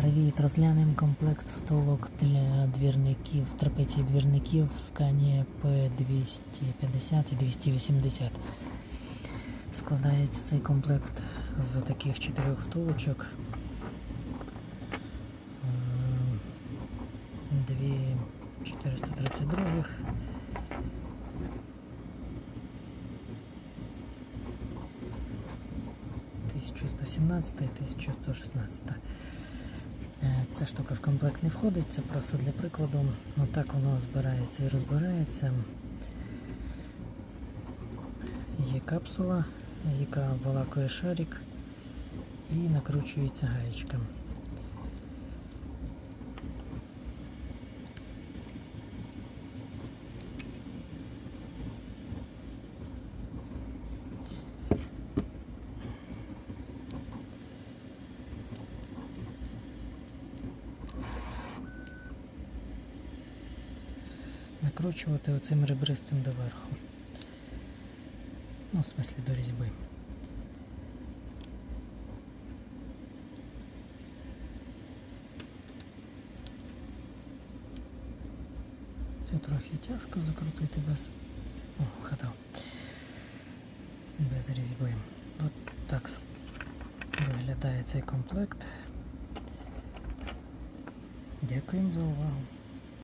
Привіт, розглянемо комплект втулок для двірників, трапеції двірників в скані P250 і 280. Складається цей комплект з таких чотирьох втулочок. Ем, Дві 432 1117 і 1116. Е, Ця штука в комплект не входить, це просто для прикладу. Отак воно збирається і розбирається. Є капсула, яка обволакує шарик і накручується гаєчка. Накручувати оцим ребристим доверху. Ну, в смислі до різьби. Це трохи тяжко закрутити без. О, вгадав. Без різьби. От так виглядає цей комплект. Дякуємо за увагу.